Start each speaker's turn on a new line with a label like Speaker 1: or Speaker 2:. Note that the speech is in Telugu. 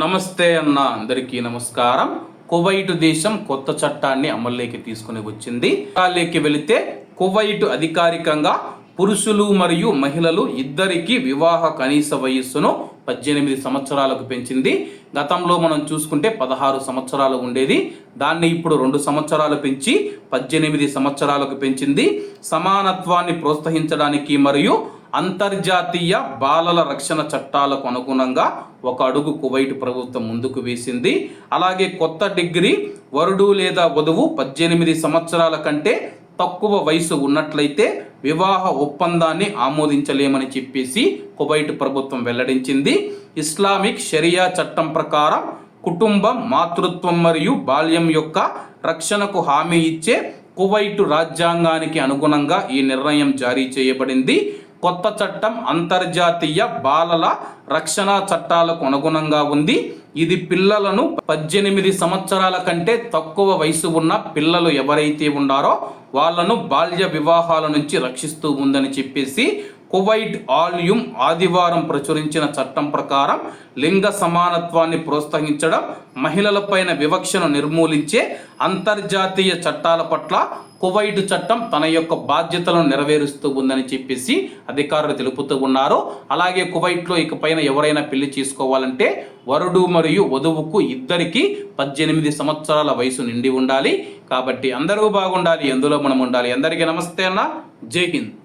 Speaker 1: నమస్తే అన్న అందరికీ నమస్కారం. కువైట్ దేశం కొత్త చట్టాన్ని అమల్లోకి తీసుకుని వచ్చింది. చట్టాల్లోకి వెళితే కువైట్ అధికారికంగా పురుషులు మరియు మహిళలు ఇద్దరికి వివాహ కనీస వయస్సును పద్దెనిమిది సంవత్సరాలకు పెంచింది. గతంలో మనం చూసుకుంటే పదహారు సంవత్సరాలు ఉండేది. దాన్ని ఇప్పుడు రెండు సంవత్సరాలు పెంచి పద్దెనిమిది సంవత్సరాలకు పెంచింది. సమానత్వాన్ని ప్రోత్సహించడానికి మరియు అంతర్జాతీయ బాలల రక్షణ చట్టాలకు అనుగుణంగా ఒక అడుగు కువైట్ ప్రభుత్వం ముందుకు వేసింది. అలాగే కొత్త డిగ్రీ వరుడు లేదా వధువు పద్దెనిమిది సంవత్సరాల కంటే తక్కువ వయసు ఉన్నట్లయితే వివాహ ఒప్పందాన్ని ఆమోదించలేమని చెప్పేసి కువైట్ ప్రభుత్వం వెల్లడించింది. ఇస్లామిక్ షరియా చట్టం ప్రకారం కుటుంబం మాతృత్వం మరియు బాల్యం యొక్క రక్షణకు హామీ ఇచ్చే కువైటు రాజ్యాంగానికి అనుగుణంగా ఈ నిర్ణయం జారీ చేయబడింది. కొత్త చట్టం అంతర్జాతీయ బాలల రక్షణ చట్టాలకు అనుగుణంగా ఉంది. ఇది పిల్లలను పద్దెనిమిది సంవత్సరాల కంటే తక్కువ వయసు ఉన్న పిల్లలు ఎవరైతే ఉన్నారో వాళ్ళను బాల్య వివాహాల నుంచి రక్షిస్తూ ఉందని చెప్పేసి కువైట్ ఆల్యూమ్ ఆదివారం ప్రచురించిన చట్టం ప్రకారం లింగ సమానత్వాన్ని ప్రోత్సహించడం మహిళలపైన వివక్షను నిర్మూలించే అంతర్జాతీయ చట్టాల పట్ల కువైట్ చట్టం తన యొక్క బాధ్యతలను నెరవేరుస్తూ ఉందని చెప్పేసి అధికారులు తెలుపుతూ ఉన్నారు. అలాగే కువైట్లో ఇకపైన ఎవరైనా పెళ్ళి చేసుకోవాలంటే వరుడు మరియు వధువుకు ఇద్దరికి పద్దెనిమిది సంవత్సరాల వయసు నిండి ఉండాలి. కాబట్టి అందరూ బాగుండాలి ఎందులో మనం ఉండాలి. అందరికీ నమస్తే అన్న. జై హింద్.